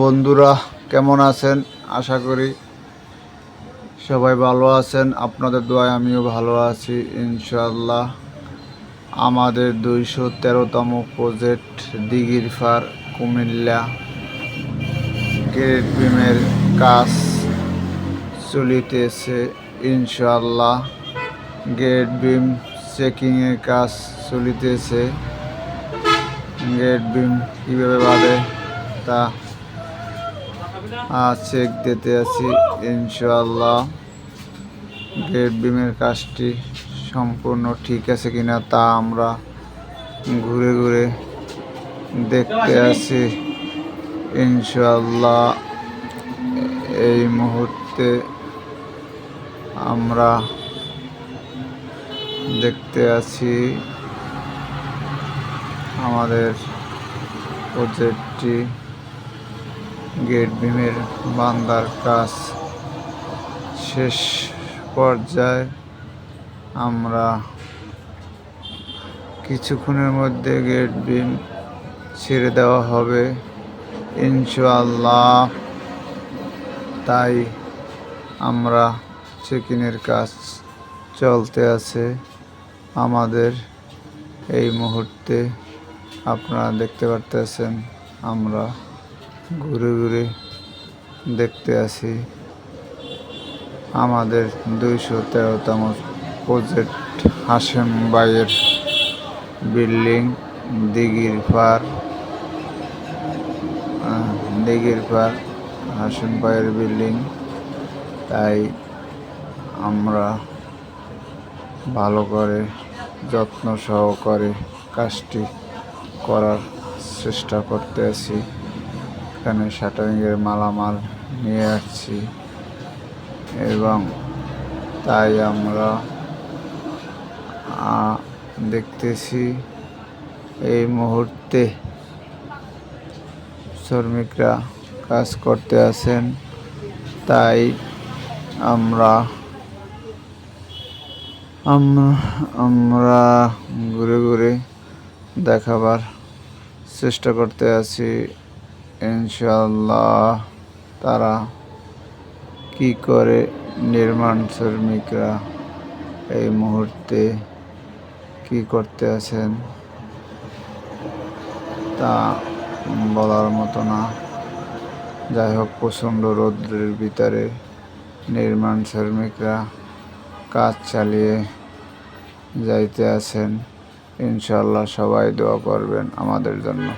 বন্ধুরা, কেমন আছেন? আশা করি সবাই ভালো আছেন। আপনাদের দোয়ায় আমিও ভালো আছি ইনশাল্লাহ আমাদের দুইশো তেরোতম প্রজেক্ট দিঘির ফার কুমিল্লা গ্রেড বিমের কাজ চলিতেছে ইনশাল্লাহ গেট বিম চেকিংয়ের কাজ চলিতেছে। গেট বিম কীভাবে বাঁধে তা চেক দিতে আছি ইনশাল্লাহ গেট বিমের কাজটি সম্পূর্ণ ঠিক আছে কিনা তা আমরা ঘুরে ঘুরে দেখতে আছি। ইনশাল্লাহ এই মুহূর্তে আমরা দেখতে আছি আমাদের প্রজেক্টটি গেট বিমের বান্দার কাজ শেষ পর্যায়ে আমরা কিছুক্ষণের মধ্যে গেট বিম ছেড়ে দেওয়া হবে। ইনশাআল্লাহ। তাই আমরা চেকিনের কাজ চলতে আছে। আমাদের এই মুহূর্তে আপনারা দেখতে পারতেছেন, আমরা ঘুরে ঘুরে দেখতে আছি আমাদের দুইশো তেরোতম প্রজেক্ট হাসেম বাইয়ের বিল্ডিং, দিঘির পার দিঘির পার হাসেম বাইয়ের বিল্ডিং। তাই আমরা ভালো করে যত্ন সহকারে কাজটি করার চেষ্টা করতে আছি। এখানে শাটারিংয়ের মালামাল নিয়ে আসছি এবং তাই আমরা দেখতেছি এই মুহূর্তে শ্রমিকরা কাজ করতে আছেন তাই আমরা আম- আমরা ঘুরে ঘুরে দেখাবার চেষ্টা করতে আছি। ইনশাল্লাহ তারা কি করে নির্মাণ শ্রমিকরা এই মুহূর্তে কি করতে আছেন তা বলার মতো না। যাই হোক, প্রচণ্ড রৌদ্রের ভিতরে নির্মাণ শ্রমিকরা কাজ চালিয়ে যাইতে আছেন। ইনশাল্লাহ সবাই দোয়া করবেন আমাদের জন্য।